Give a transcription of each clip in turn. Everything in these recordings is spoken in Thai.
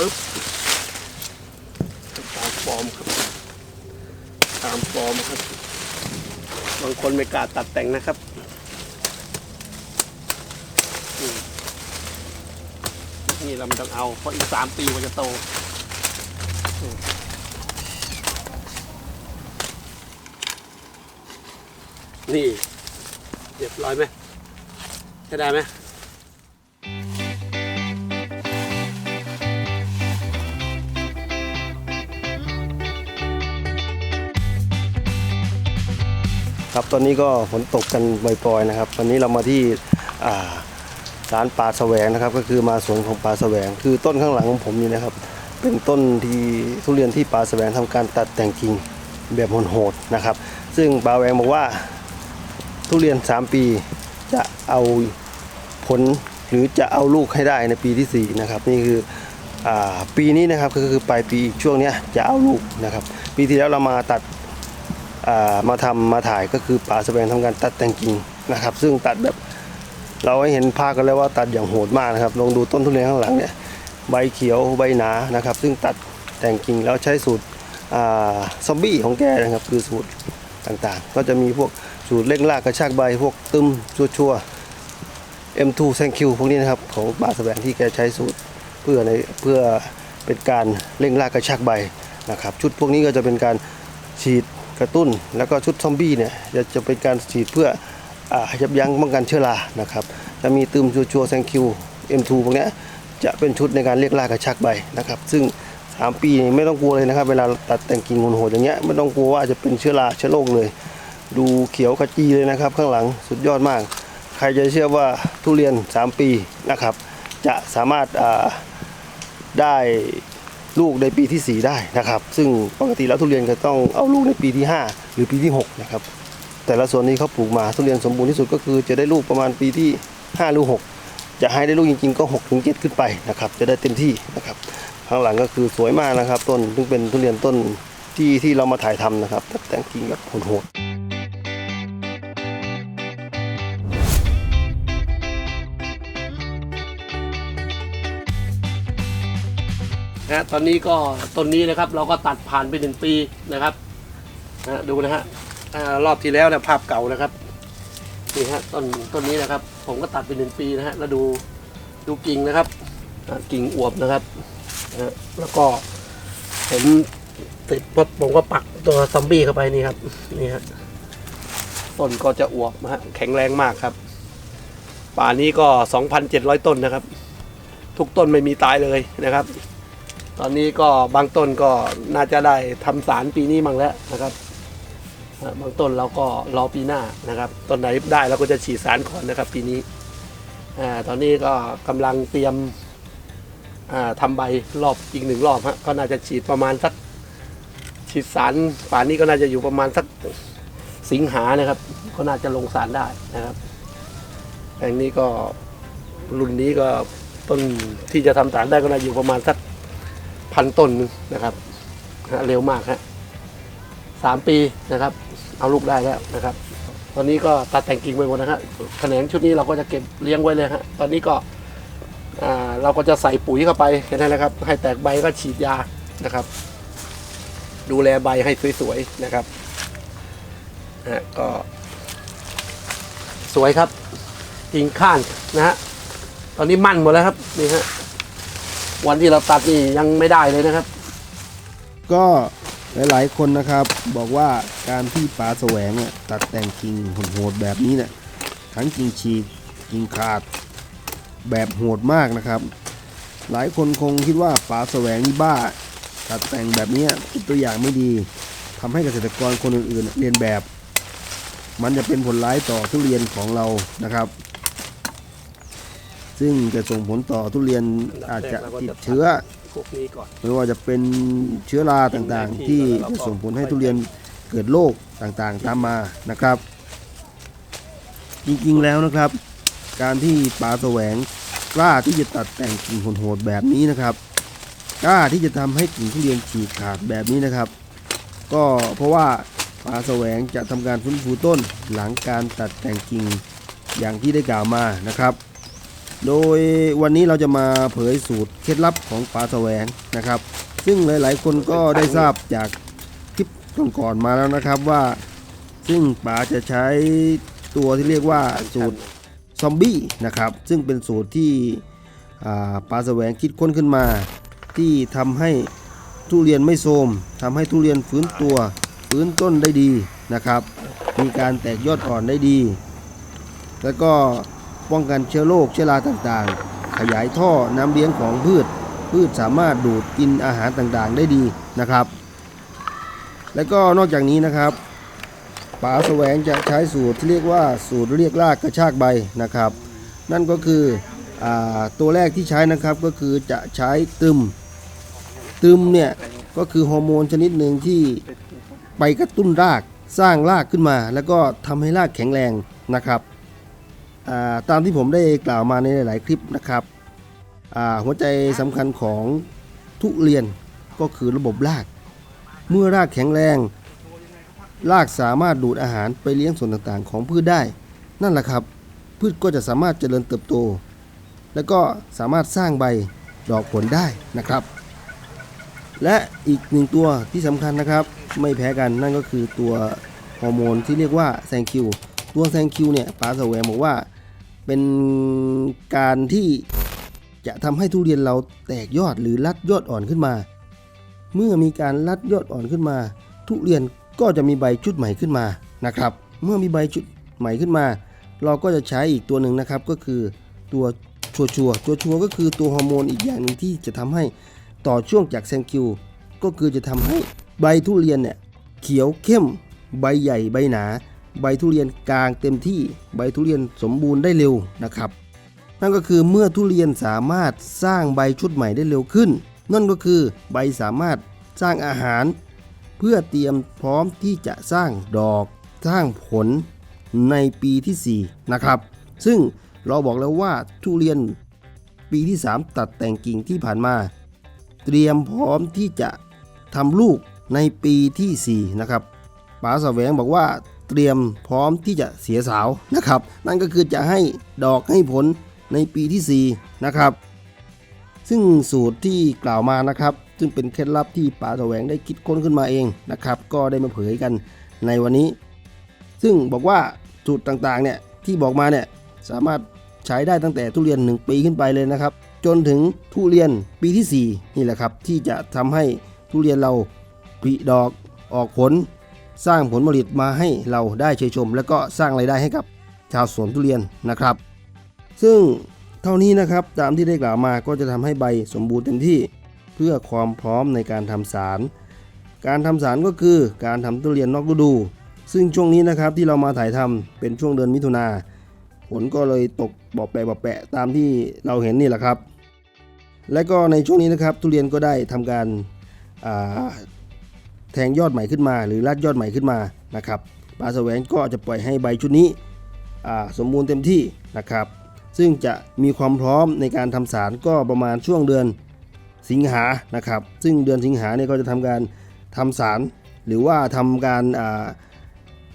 ปึ๊บตามฟอร์มครับ ตามฟอร์มครับ บางคนไม่กล้าตัดแต่งนะครับนี่เราไม่ต้องเอา เพราะอีกสามปีมันจะโตนี่เรียบร้อยไหมใช้ได้ไหม ครับตอนนี้ก็ฝนตกกันปล่อยๆนะครับ วันนี้เรามาที่อ่าร้านปลาแสวงนะครับ ก็คือมาสวนของปลาแสวง คือต้นข้างหลังของผมนี่นะครับ เป็นต้นที่ทุเรียนที่ปลาแสวงทำการตัดแต่งกิ่งแบบโหดๆนะครับ ซึ่งปลาแวงบอกว่าทุเรียน 3 ปีจะเอาผลหรือจะเอาลูกให้ได้ในปีที่ 4 นะครับ นี่คืออปีนี้นะครับก็คือปลายปีช่วงนี้จะเอาลูกนะครับ ปีที่แล้วเรามาตัด มาทำมาถ่ายก็คือป่าแสวงทำการตัดแต่งกิ่งนะครับ ซึ่งตัดแบบเราให้เห็นภาพกันแล้วว่าตัดอย่างโหดมากนะครับ ลองดูต้นทุเรียนข้างหลังเนี่ยใบเขียวใบหนานะครับ ซึ่งตัดแต่งกิ่งแล้วใช้สูตรซอมบี้ของแกนะครับ คือสูตรต่างๆ ก็จะมีพวกสูตรเร่งรากกระชากใบพวกตึมชัวๆ M2 Thank you พวกนี้นะครับ ของป่าแสวงที่แกใช้สูตรเพื่อในเพื่อเป็นการเร่งรากกระชากใบนะครับ ชุดพวกนี้ก็จะเป็นการฉีด กระตุ้น แล้วก็ชุดซอมบี้เนี่ยจะจะเป็นการฉีดเพื่ออยับยั้งป้องกันเชื้อรานะครับจะมีตืมชัวชัวแซงคิว M2 พวกนี้จะเป็นชุดในการเรียกล่ากระชักใบนะครับ ซึ่ง 3 ปีนี่ไม่ต้องกลัวเลยนะครับ เวลาตัดแต่งกิ่งโหดอย่างเงี้ยไม่ต้องกลัวว่าจะเป็นเชื้อราเชื้อโรคเลย ดูเขียวขจีเลยนะครับ ข้างหลังสุดยอดมาก ใครจะเชื่อว่าทุเรียน 3 ปีนะครับ จะสามารถได้ ลูกในปีที่ 4 ได้นะครับ ซึ่งปกติแล้วทุเรียนก็ต้องเอาลูกในปีที่ 5 หรือปีที่6นะครับแต่ละส่วนนี้เขาปลูกมาทุเรียนสมบูรณ์ที่สุดก็คือจะได้ลูกประมาณปีที่ 5 หรือ 6 จะให้ได้ลูกจริงๆก็6ถึง7ขึ้นไปนะครับจะได้เต็มที่นะครับข้างหลังก็คือสวยมากนะครับ ต้นซึ่งเป็นทุเรียนต้นที่ที่เรามาถ่ายทำนะครับแต่งกิ่งแบบโหดๆ นะตอนนี้ก็ต้นนี้นะครับเราก็ตัดผ่านไปหนึ่งปีนะครับนะดูนะฮะรอบที่แล้วเนี่ยภาพเก่านะครับนี่ฮะต้นต้นนี้นะครับ ผมก็ตัดไปหนึ่งปีนะฮะแล้วดูดูกิ่งนะครับกิ่งอวบนะครับนะแล้วก็ผมติดปุ๊บผมก็ปักตัวซอมบี้เข้าไปนี่ครับนี่ฮะต้นก็จะอวบนะฮะแข็งแรงมากครับ ป่านี้ก็ 2,700 ต้นนะครับ ทุกต้นไม่มีตายเลยนะครับ ตอนนี้ก็บางต้นก็น่าจะได้ทำสารปีนี้มั่งแล้วนะครับบางต้นเราก็รอปีหน้านะครับต้นไหนได้เราก็จะฉีดสารก่อนนะครับ ปีนี้อตอนนี้ก็กำลังเตรียมอ่าทำใบรอบอีกหนึ่งรอบฮะก็น่าจะฉีดประมาณสักฉีดสารป่านนี้ก็น่าจะอยู่ประมาณสักสิงหานะครับ ก็น่าจะลงสารได้นะครับแปลงนี้ก็รุ่นนี้ก็ต้นที่จะทำสารได้ก็น่าอยู่ประมาณสัก พันต้นนะครับเร็วมากฮะสามปีนะครับ เอาลูกได้แล้วนะครับ ตอนนี้ก็ตัดแต่งกิ่งไปหมดนะฮะแขนงชุดนี้เราก็จะเก็บเลี้ยงไว้เลยฮะตอนนี้ก็เราก็จะใส่ปุ๋ยเข้าไปแค่นั้นแหละครับ ให้แตกใบก็ฉีดยานะครับ ดูแลใบให้สวยๆนะครับฮะก็ สวยครับกิ่งข้านนะฮะตอนนี้มั่นหมดแล้วครับนี่ฮะ วันที่เราตัดนี่ยังไม่ได้เลยนะครับ ก็หลายๆคนนะครับบอกว่าการที่ป่าแสวงเนี่ยตัดแต่งกิ่งโหดๆแบบนี้เนี่ยทั้งกิ่งฉีกกิ่งขาดแบบโหดมากนะครับ หลายคนคงคิดว่าป่าแสวงนี่บ้า ตัดแต่งแบบนี้เป็นตัวอย่างไม่ดีทำให้เกษตรกรคนอื่นๆเรียนแบบ มันจะเป็นผลร้ายต่อทุเรียนของเรานะครับ ซึ่งจะส่งผลต่อทุเรียนอาจจะติดเชื้อ พวกนี้ก่อน ไม่ว่าจะเป็นเชื้อราต่างๆ ที่จะส่งผลให้ทุเรียนเกิดโรคต่างๆ ตามมานะครับ จริงๆแล้วนะครับ การที่ป่าแสวงกล้าที่จะตัดแต่งกิ่งโหดๆแบบนี้นะครับ กล้าที่จะทำให้กิ่งทุเรียนฉีกขาดแบบนี้นะครับ ก็เพราะว่าป่าแสวงจะทำการฟื้นฟูต้นหลังการตัดแต่งกิ่งอย่างที่ได้กล่าวมานะครับ โดยวันนี้เราจะมาเผยสูตรเคล็ดลับของปลาแสวงนะครับ ซึ่งหลาย ๆ คนก็ได้ทราบจากคลิปก่อนๆมาแล้วนะครับว่า ซึ่งป๋าจะใช้ตัวที่เรียกว่าสูตรซอมบี้นะครับ ซึ่งเป็นสูตรที่อ่าปลาแสวงคิดค้นขึ้นมา ที่ทำให้ทุเรียนไม่โทรมทำให้ทุเรียนฟื้นตัวฟื้นต้นได้ดีนะครับ มีการแตกยอดอ่อนได้ดี แล้วก็ ป้องกันเชื้อโรคเชื้อราต่างๆ ขยายท่อน้ำเลี้ยงของพืช พืชสามารถดูดกินอาหารต่างๆ ได้ดีนะครับ แล้วก็นอกจากนี้นะครับป๋าแสวงจะใช้สูตรที่เรียกว่าสูตรเรียกรากกระชากใบนะครับ นั่นก็คืออตัวแรกที่ใช้นะครับก็คือจะใช้ตึม ตึมเนี่ยก็คือฮอร์โมนชนิดหนึ่งที่ไปกระตุ้นรากสร้างรากขึ้นมา แล้วก็ทำให้รากแข็งแรงนะครับ ตามที่ผมได้กล่าวมาในหลาย ๆ คลิปนะครับหัวใจสำคัญของทุเรียนก็คือระบบราก เมื่อรากแข็งแรง รากสามารถดูดอาหารไปเลี้ยงส่วนต่างๆ ของพืชได้ นั่นแหละครับ พืชก็จะสามารถเจริญเติบโต แล้วก็สามารถสร้างใบดอกผลได้นะครับ และอีกหนึ่งตัวที่สำคัญนะครับ ไม่แพ้กันนั่นก็คือตัวฮอร์โมนที่เรียกว่าแซงคิว ตัวแซงคิวเนี่ยปาสแวงบอกว่า เป็นการที่จะทำให้ทุเรียนเราแตกยอดหรือรัดยอดอ่อนขึ้นมา เมื่อมีการรัดยอดอ่อนขึ้นมา ทุเรียนก็จะมีใบชุดใหม่ขึ้นมานะครับ เมื่อมีใบชุดใหม่ขึ้นมา เราก็จะใช้อีกตัวหนึ่งนะครับก็คือตัวชัวชัวชัวชัวก็คือตัวฮอร์โมนอีกอย่างหนึ่งที่จะทำให้ต่อช่วงจากแซงคิวก็คือจะทำให้ใบทุเรียนเนี่ยเขียวเข้ม ใบใหญ่ใบหนา ใบทุเรียนกลางเต็มที่ใบทุเรียนสมบูรณ์ได้เร็วนะครับ นั่นก็คือเมื่อทุเรียนสามารถสร้างใบชุดใหม่ได้เร็วขึ้น นั่นก็คือใบสามารถสร้างอาหาร เพื่อเตรียมพร้อมที่จะสร้างดอก สร้างผลในปีที่ 4 นะครับ ซึ่งเราบอกแล้วว่าทุเรียนปีที่ 3 ตัดแต่งกิ่งที่ผ่านมา เตรียมพร้อมที่จะทำลูกในปีทีสี่4 นะครับป๋าแสวงบอกว่า เตรียมพร้อมที่จะเสียสาวนะครับ นั่นก็คือจะให้ดอกให้ผลในปีที่ 4 นะครับ ซึ่งสูตรที่กล่าวมานะครับ ซึ่งเป็นเคล็ดลับที่ป๋าแสวงได้คิดค้นขึ้นมาเองนะครับ ก็ได้มาเผยกันในวันนี้ ซึ่งบอกว่าสูตรต่างๆเนี่ยที่บอกมาเนี่ยสามารถใช้ได้ตั้งแต่ทุเรียน 1 ปีขึ้นไปเลยนะครับ จนถึงทุเรียนปีที่ 4 นี่แหละครับ ที่จะทำให้ทุเรียนเราผลิดอกออกผล สร้างผลผลิตมาให้เราได้เชยชม แล้วก็สร้างรายได้ให้กับชาวสวนทุเรียนนะครับ ซึ่งเท่านี้นะครับตามที่ได้กล่าวมาก็จะทำให้ใบสมบูรณ์เต็มที่ เพื่อความพร้อมในการทำสาร การทำสารก็คือการทำทุเรียนนอกฤดู ซึ่งช่วงนี้นะครับที่เรามาถ่ายทำเป็นช่วงเดือนมิถุนาฝนก็เลยตกบอบแปะบอบแปะตามที่เราเห็นนี่แหละครับ และก็ในช่วงนี้นะครับทุเรียนก็ได้ทำการ แทงยอดใหม่ขึ้นมา หรือรัดยอดใหม่ขึ้นมานะครับปลาแสวงก็จะปล่อยให้ใบชุดนี้สมบูรณ์เต็มที่นะครับ ซึ่งจะมีความพร้อมในการทำสารก็ประมาณช่วงเดือนสิงหานะครับ ซึ่งเดือนสิงหาเนี่ยก็จะทำการทำสาร หรือว่าทำการา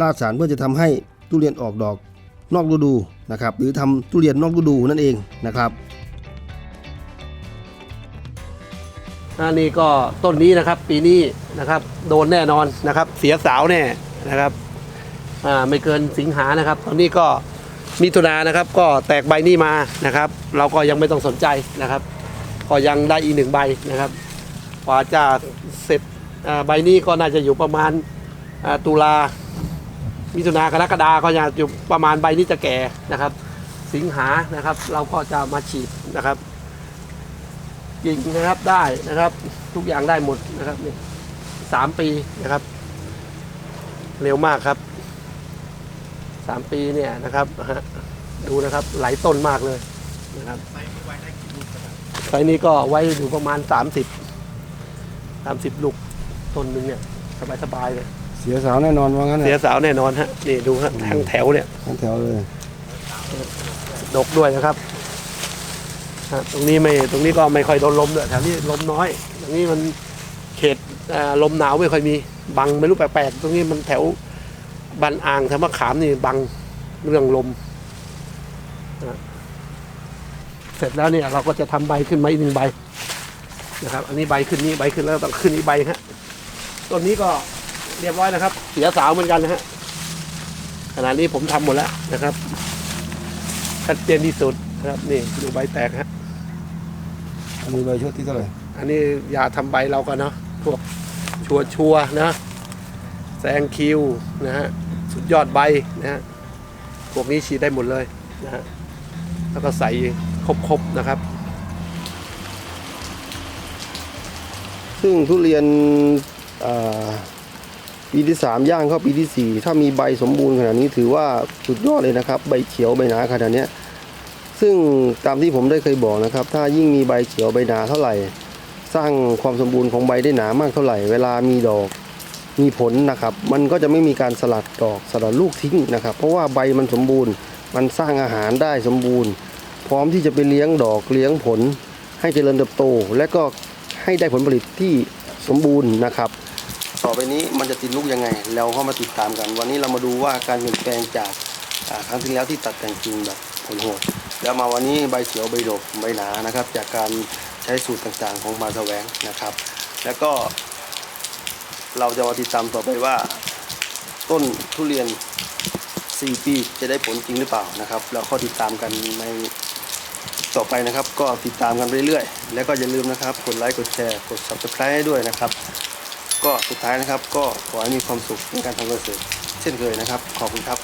ลาดสารเพื่อจะทำให้ทุเรียนออกดอกนอกฤดูนะครับ หรือทำทุเรียนนอกฤดูนั่นเองนะครับ นนี้ก็ต้นนี้นะครับ ปีนี้นะครับ โดนแน่นอนนะครับ เสียสาวแน่นะครับอ่าไม่เกินสิงหานะครับ ตอนนี้ก็มิถุนานะครับ ก็แตกใบนี้มานะครับ เราก็ยังไม่ต้องสนใจนะครับก็ยังได้อีกหนึ่งใบนะครับกว่าจะเสร็จใบนี้ก็น่าจะอยู่ประมาณตุลามิถุนากรกฎาก็จะอยู่ประมาณใบนี้จะแก่นะครับ สิงหานะครับ เราก็จะมาฉีดนะครับ กิ่งนะครับได้นะครับ ทุกอย่างได้หมดนะครับนี่สามปีนะครับ เร็วมากครับสามปีเนี่ยนะครับฮะดูนะครับไหลายต้นมากเลยนะครับไซส์นี้ก็ไว้อยู่ประมาณสามสิบสามสิบลูกต้นหนึ่งเนี่ยสบายสบายๆเลยเสียสาวแน่นอนว่างั้นเสียสาวแน่นอนฮะนี่ดูฮะทั้งแถวเนี่ยทั้งแถวเลยดกด้วยนะครับฮะ ตรงนี้ไม่ตรงนี้ก็ไม่ค่อยโดนลมด้วยแถวนี้ลมน้อย ตรงนี้มันเขตลมหนาวไม่ค่อยมีบังไม่รู้แปลกๆตรงนี้มันแถวบันอ่างแถวมะขามนี่บังเรื่องลมเสร็จแล้วเนี่ยเราก็จะทำใบขึ้นมาอีกหนึ่งใบนะครับ อันนี้ใบขึ้นนี้ใบขึ้นแล้วต้องขึ้นอีกใบฮะต้นนี้ก็เรียบร้อยนะครับ เสียสาวเหมือนกันนะฮะขณะนี้ผมทำหมดแล้วนะครับชัดเจนที่สุดนะครับนี่ดูใบแตกฮะ อันนี้ใบชุดที่เท่าไหร่อันนี้ยาทำใบเราก็เนาะพวกชัวร์ชัวร์นะแซงคิวนะฮะสุดยอดใบนะฮะพวกนี้ฉีดได้หมดเลยนะฮะแล้วก็ใส่ครบๆนะครับ ซึ่งทุเรียนอ่าปีที่สามย่างเข้าปีที่สี่ถ้ามีใบสมบูรณ์ขนาดนี้ถือว่าสุดยอดเลยนะครับ ใบเขียวใบหนาขนาดเนี้ย ซึ่งตามที่ผมได้เคยบอกนะครับ ถ้ายิ่งมีใบเขียวใบหนาเท่าไหร่ สร้างความสมบูรณ์ของใบได้หนามากเท่าไหร่ เวลามีดอกมีผลนะครับ มันก็จะไม่มีการสลัดดอกสลัดลูกทิ้งนะครับ เพราะว่าใบมันสมบูรณ์ มันสร้างอาหารได้สมบูรณ์ พร้อมที่จะไปเลี้ยงดอกเลี้ยงผล ให้เจริญเติบโต และก็ให้ได้ผลผลิตที่สมบูรณ์นะครับ ต่อไปนี้มันจะติดลูกยังไง เราเข้ามาติดตามกัน วันนี้เรามาดูว่าการเปลี่ยนแปลงจากครั้งที่แล้วที่ตัดแต่งกิ่งแบบผลโหด แล้วมาวันนี้ใบเขียวใบดกใบหนานะครับ จากการใช้สูตรต่างๆของมาแสวงนะครับ แล้วก็ เราจะมาติดตามต่อไปว่า ต้นทุเรียน 4 ปีจะได้ผลจริงหรือเปล่านะครับแล้วก็ติดตามกันในต่อไปนะครับ ก็ติดตามกันเรื่อยๆ แล้วก็อย่าลืมนะครับ กดไลค์กดแชร์กด subscribe ให้ด้วยนะครับ ก็สุดท้ายนะครับ ก็ขอให้มีความสุขในการทำเกษตรเช่นเคยนะครับ ขอบคุณครับ